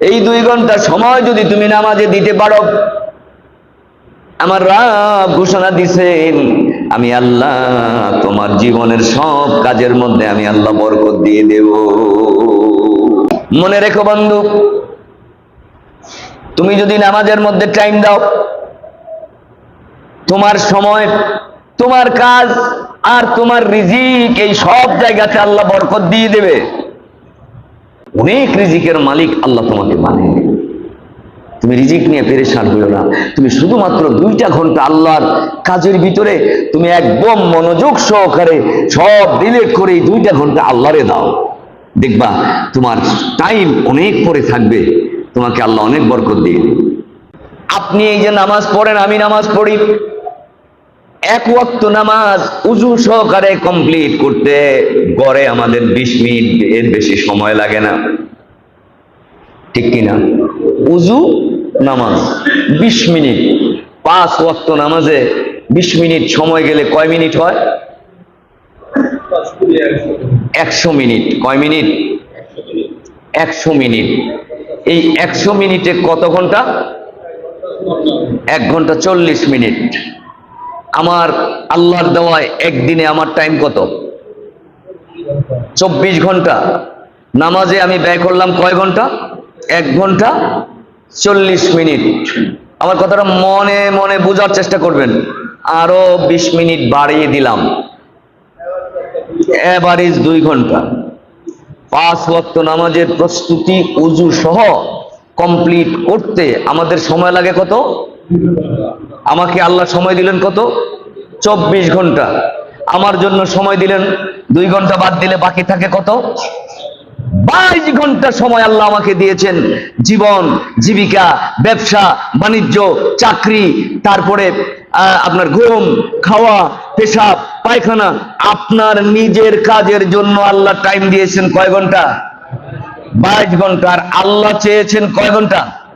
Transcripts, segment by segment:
এই দুই ঘণ্টা সময় যদি তুমি নামাজে দিতে পারো। আমার রাব ঘোষণা দিছেন, আমি আল্লাহ তোমার জীবনের সব কাজের মধ্যে আমি আল্লাহ বরকত দিয়ে দেব। মনে রেখো বন্ধু, তুমি যদি নামাজের মধ্যে টাইম দাও, তোমার সময়, তোমার কাজ আর তোমার রিজিক এই সব জায়গাতে আল্লাহ বরকত দিয়ে দেবে। অনেক রিজিকের মালিক আল্লাহ তোমাকে মানে তুমি রিজিক নিয়ে পেরেশান হইও না। তুমি শুধুমাত্র দুইটা ঘণ্টা আল্লাহর কাজের ভিতরে তুমি একদম মনোযোগ সহকারে সব ডিলেট করে এই দুইটা ঘণ্টা আল্লাহরে দাও। দেখবা, তোমার টাইম অনেক পরে থাকবে। তোমাকে আল্লাহ অনেক বরকত দিয়ে আপনি এই যে নামাজ পড়েন, আমি নামাজ পড়ি। এক ওয়াক্ত নামাজ উজু সহকারে কমপ্লিট করতে গড়ে আমাদের বিশ মিনিট এর বেশি সময় লাগে না। ঠিক কিনা? উজু, নামাজ, বিশ মিনিট। পাঁচ ওয়াক্ত নামাজে বিশ মিনিট সময় গেলে কয় মিনিট হয়? একশো মিনিট। কয় মিনিট? একশো মিনিট। এই একশো মিনিটে কত ঘণ্টা? এক ঘণ্টা চল্লিশ মিনিট। আমার আল্লাহর দেওয়ায় একদিনে আমার টাইম কত? চব্বিশ ঘণ্টা। নামাজে আমি ব্যয় করলাম কয় ঘণ্টা? এক ঘণ্টা চল্লিশ মিনিট। আমার কথাটা মনে মনে বোঝার চেষ্টা করবেন। আরও বিশ মিনিট বাড়িয়ে দিলাম। এভারেজ দুই ঘণ্টা। পাঁচ ওয়াক্ত নামাজের প্রস্তুতি, উজু সহ কমপ্লিট করতে আমাদের সময় লাগে কত? আমাকে আল্লাহ সময় দিলেন কত? চব্বিশ ঘণ্টা। আমার জন্য সময় দিলেন দুই ঘণ্টা বাদ দিলে বাকি থাকে কত? বাইশ ঘণ্টা সময় আল্লাহ আমাকে দিয়েছেন। জীবন, জীবিকা, ব্যবসা, বাণিজ্য, চাকরি, তারপরে আপনার ঘুম, খাওয়া, পেশাব, পায়খানা। আপনার নিজের কাজের জন্য আল্লাহ টাইম দিয়েছেন কয় ঘণ্টা? বাইশ ঘণ্টা। আর আল্লাহ চেয়েছেন কয় ঘণ্টা?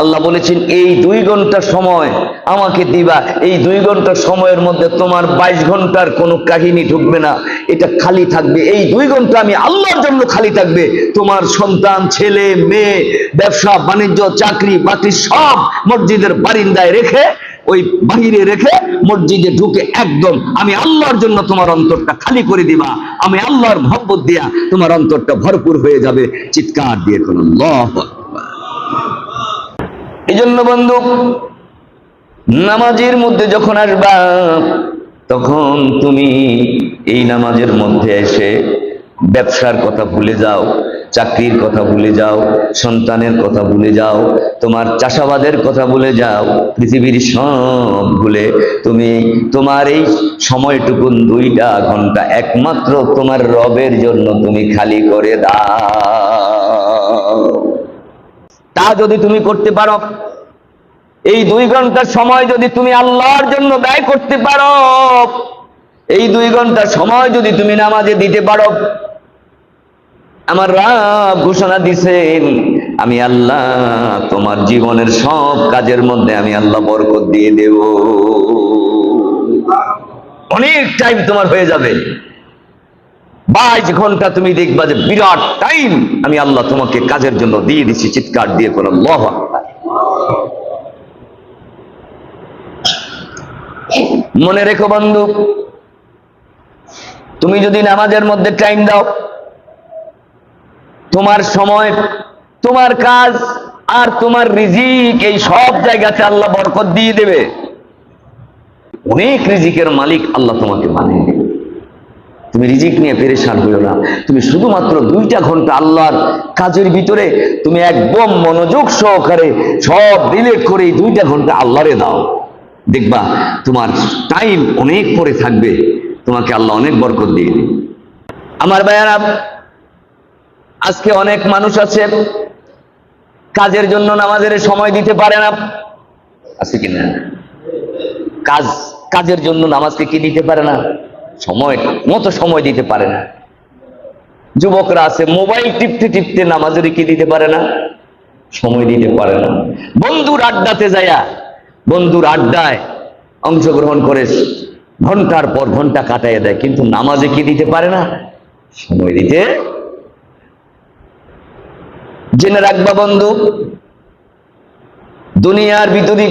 আল্লাহ বলেছেন, এই দুই ঘণ্টা সময় আমাকে দিবা। এই দুই ঘণ্টা সময়ের মধ্যে তোমার বাইশ ঘণ্টার কোনো কাহিনী ঢুকবে না। এটা খালি থাকবে। এই দুই ঘণ্টা আমি আল্লাহর জন্য খালি থাকবে। তোমার সন্তান, ছেলে, মেয়ে, ব্যবসা, বাণিজ্য, চাকরি বাকি সব মসজিদের বারিন্দায় রেখে, ওই বাহিরে রেখে মসজিদে ঢুকে একদম আমি আল্লাহর জন্য তোমার অন্তরটা খালি করে দিবা। আমি আল্লাহর মহব্বত দিয়া তোমার অন্তরটা ভরপুর হয়ে যাবে। চিৎকার দিয়ে কোনো জন্য বন্ধু, নামাজের মধ্যে যখন আসবা, তখন তুমি এই নামাজের মধ্যে এসে ব্যবসার কথা ভুলে যাও, চাকরির কথা ভুলে যাও, সন্তানের কথা ভুলে যাও, তোমার চাষাবাদের কথা ভুলে যাও, পৃথিবীর সব ভুলে তুমি তোমার এই সময়টুকুন দুইটা ঘণ্টা একমাত্র তোমার রবের জন্য তুমি খালি করে দাও। তা যদি তুমি করতে পারো এই দুই ঘণ্টা সময় যদি তুমি আল্লাহর জন্য ব্যয় করতে পারো, এই দুই ঘণ্টা সময় যদি তুমি নামাজে দিতে পারো। আমার রাব ঘোষণা দিছেন, আমি আল্লাহ তোমার জীবনের সব কাজের মধ্যে আমি আল্লাহ বরকত দিয়ে দেব। অনেক টাইম তোমার হয়ে যাবে। বাইশ ঘণ্টা তুমি দেখবা যে বিরাট টাইম আমি আল্লাহ তোমাকে কাজের জন্য দিয়ে দিচ্ছি চিৎকার দিয়ে কোনো লহ মনে রেখো বন্ধু, তুমি যদি নামাজের মধ্যে টাইম দাও, তোমার সময়, তোমার কাজ আর তোমার রিজিক এই সব জায়গাতে আল্লাহ বরকত দিয়ে দেবে। অনেক রিজিকের মালিক আল্লাহ তোমাকে মানে তুমি রিজিক নিয়ে পেরেশান হইও না। তুমি শুধুমাত্র দুইটা ঘণ্টা আল্লাহর কাজের ভিতরে তুমি একদম মনোযোগ সহকারে সব ডিলেট করে এই দুইটা ঘণ্টা আল্লাহরে দাও। দেখবা তোমার টাইম অনেক পরে থাকবে, তোমাকে আল্লাহ অনেক বরকত দিয়ে দিবে। আমার ভাইয়ারা, আজকে অনেক মানুষ আছে, কাজের জন্য নামাজের সময় দিতে পারে না। আছে কিনা কাজ, কাজের জন্য নামাজকে কি দিতে পারে না? সময়, মতো সময় দিতে পারে না। যুবকরা আছে, মোবাইল টিপতে টিপতে নামাজের কি দিতে পারে না? সময় দিতে পারে না। বন্ধুর আড্ডাতে যায়া বন্ধুর আড্ডায় অংশগ্রহণ করে ঘণ্টার পর ঘণ্টা কাটাইয়া দেয়, কিন্তু নামাজে কি দিতে পারে না? সময় দিতে জেনে রাখবা বন্ধু, দুনিয়ার ভিতরে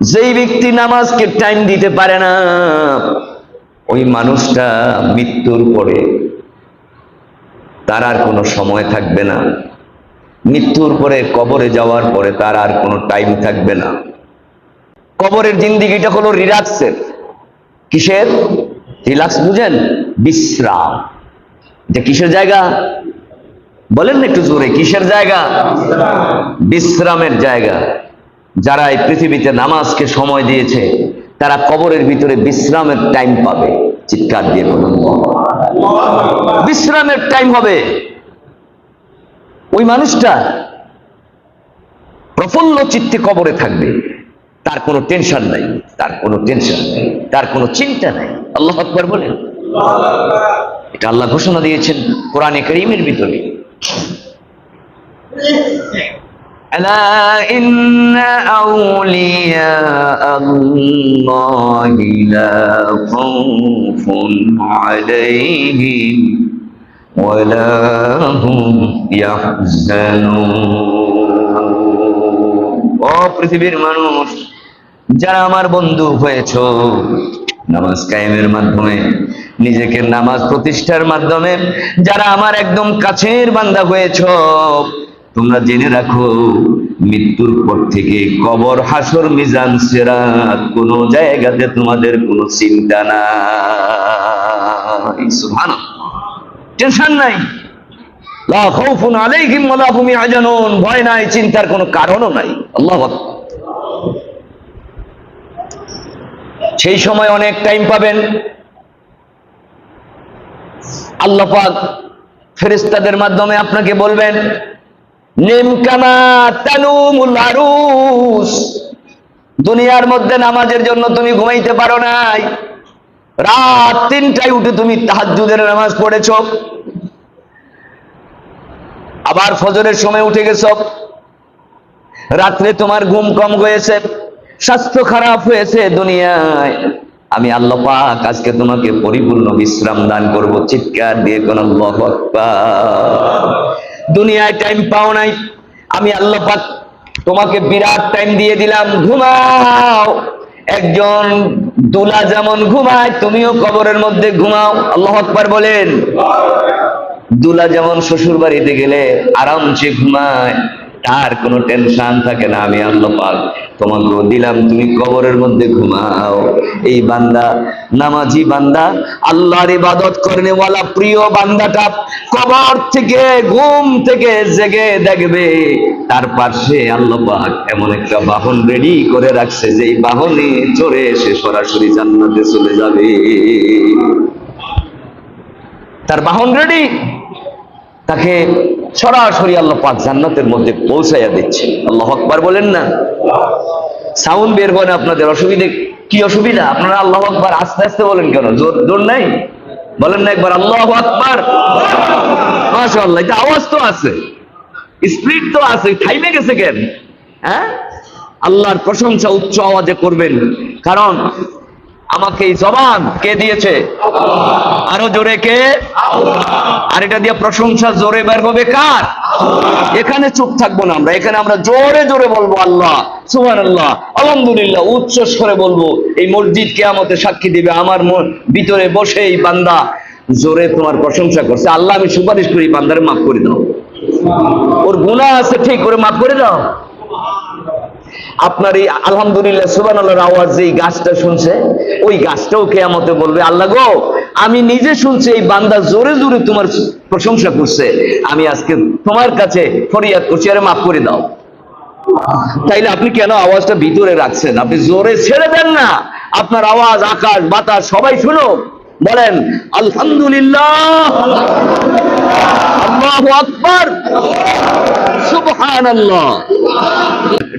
যেই ব্যক্তি নামাজকে টাইম দিতে পারে না, ওই মানুষটা মৃত্যুর পরে তার আর কোনো সময় থাকবে না। মৃত্যুর পরে কবরে যাওয়ার পরে তার আর কোনো টাইম থাকবে না। কবরের জিন্দিগিটা হলো রিল্যাক্সের? কিসের? রিল্যাক্স বুঝেন? বিশ্রাম। এটা কিসের জায়গা? বলেন না একটু জোরে, কিসের জায়গা? বিশ্রামের জায়গা। যারা এই পৃথিবীতে নামাজকে সময় দিয়েছে, তারা কবরের ভিতরে বিশ্রামের টাইম পাবে। চিৎকার দিয়ে বলুন বিশ্রামের টাইম হবে। ওই মানুষটা প্রফুল্ল চিত্তে কবরে থাকবে। তার কোনো টেনশন নাই তার কোনো টেনশন নাই তার কোনো চিন্তা নাই আল্লাহ আকবর বলেন এটা আল্লাহ ঘোষণা দিয়েছেন কোরআনে করিমের ভিতরে ألا إن أولياء الله لا خوف عليهم ولا هم يحزنون ও পৃথিবীর মানুষ। যারা আমার বন্ধু হয়েছ, নামাজ কায়েমের মাধ্যমে, নিজেকে নামাজ প্রতিষ্ঠার মাধ্যমে, যারা আমার একদম কাছের বান্দা হয়েছ, তোমরা জেনে রাখো, মৃত্যুর পর থেকে কবর, হাসর, মিজান, সেরাত কোন জায়গাতে তোমাদের কোনো চিন্তা নাই। টেনশন নাই। ভয় নাই, চিন্তার কোনো কারণও নাই। আল্লাহু আকবার সেই সময় অনেক টাইম পাবেন। আল্লাহ পাক ফেরেশতাদের মাধ্যমে আপনাকে বলবেন দুনিয়ার মধ্যে নামাজের জন্য তুমি ঘুমাইতে পারো নাই। রাত তিনটায় উঠে তুমি তাহাজ্জুদের নামাজ পড়েছ। আবার ফজরের সময় উঠে গেছ। রাত্রে তোমার ঘুম কম হয়েছে স্বাস্থ্য খারাপ হয়েছে দুনিয়ায়। আমি আল্লাহ পাক আজকে তোমাকে পরিপূর্ণ বিশ্রাম দান করব, চিৎকার দিয়ে কোন দুনিয়ায় টাইম পাও নাই। আমি আল্লাহ পাক তোমাকে বিরাট টাইম দিয়ে দিলাম, ঘুমাও। একজন দুলা যেমন ঘুমায়, তুমিও কবরের মধ্যে ঘুমাও। আল্লাহ আকবার বলেন। দুলা যেমন শ্বশুর বাড়িতে গেলে আরামসে ঘুমায়। তার কোনো টেনশন থাকে না। আমি আল্লাহ পাক তোমাকে দিলাম, তুমি কবরের মধ্যে ঘুমাও। এই বান্দা নামাজি বান্দা, আল্লাহর ইবাদত করনে ওয়ালা প্রিয় বান্দাটা কবর থেকে, ঘুম থেকে জেগে দেখবে। তার পাশে আল্লাহ পাক এমন একটা বাহন রেডি করে রাখছে যে এই বাহনে চড়ে এসে সরাসরি জান্নাতে চলে যাবে। তার বাহন রেডি তাকে সরাসরি আল্লাহ পাক জান্নাতের মধ্যে পৌঁছাইয়া দিচ্ছে। আল্লাহ আকবার বলেন না? সাউন্ড বের হয় না আপনাদের, অসুবিধে কি অসুবিধা? আপনারা আল্লাহ আকবার আস্তে আস্তে বলেন কেন? জোর জোর নাই? বলেন না একবার, আল্লাহ আকবার। মাশাআল্লাহ, এটা আওয়াজ তো আছে। স্পিড তো আছে, থাইমে গেছে কেন? হ্যাঁ? আল্লাহর প্রশংসা উচ্চ আওয়াজে করবেন। কারণ আমাকে এই জবান কে দিয়েছে? আরও জোরে কে? আর এটা দিয়ে প্রশংসা জোরে বের হবে কার? এখানে চুপ থাকব না আমরা এখানে আমরা জোরে জোরে বলব আল্লাহ সুহান আল্লাহ আলহামদুলিল্লাহ উচ্চ স্বরে বলব এই মসজিদ কে কেয়ামতে সাক্ষী দিবে আমার ভিতরে বসে এই বান্দা জোরে তোমার প্রশংসা করছে। আল্লাহ আমি সুপারিশ করি এই বান্দারে মাফ করে দাও। ওর গুণা আছে ঠিক করে মাফ করে দাও। আপনার এই আলহামদুলিল্লাহ সুবান আল্লাহর আওয়াজ যে গাছটা শুনছে, ওই গাছটাও কেয়ামতে বলবে, আল্লাহ গো, আমি নিজে শুনছি এই বান্দা জোরে জোরে তোমার প্রশংসা করছে। আমি আজকে তোমার কাছে ফরিয়াদ করছি, আরে মাফ করে দাও। তাইলে আপনি কেন আওয়াজটা ভিতরে রাখছেন? আপনি জোরে ছেড়ে দেন না। আপনার আওয়াজ, আকাশ, বাতাস, সবাই শুনো বলেন, আলহামদুলিল্লাহ। আল্লাহু আকবার। সুবহানাল্লাহ।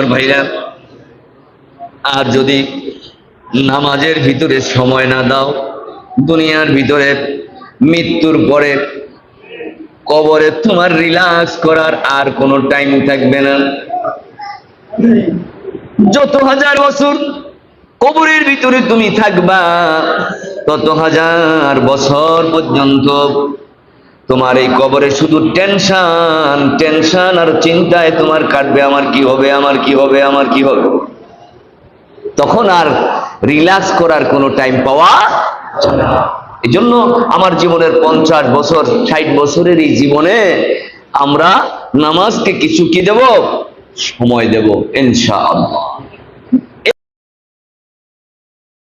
আমার ভাইরা, আর যদি নামাজের ভিতরে সময় না দাও, দুনিয়ার ভিতরে মৃত্যুর পরে কবরে তোমার রিল্যাক্স করার আর কোনো টাইম থাকবে না। যত হাজার বছর কবরের ভিতরে তুমি থাকবা, তত হাজার বছর পর্যন্ত তোমার এই কবরে শুধু টেনশন টেনশন আর চিন্তায় তোমার কাটবে, আমার কি হবে, আমার কি হবে, আমার কি হবে? তখন আর রিল্যাক্স করার কোনো টাইম পাওয়া না। এই জন্য আমার জীবনের পঞ্চাশ বছর, ষাট বছরের এই জীবনে আমরা নামাজকে কিছু কি দেব? সময় দেব, ইনশাআল্লাহ।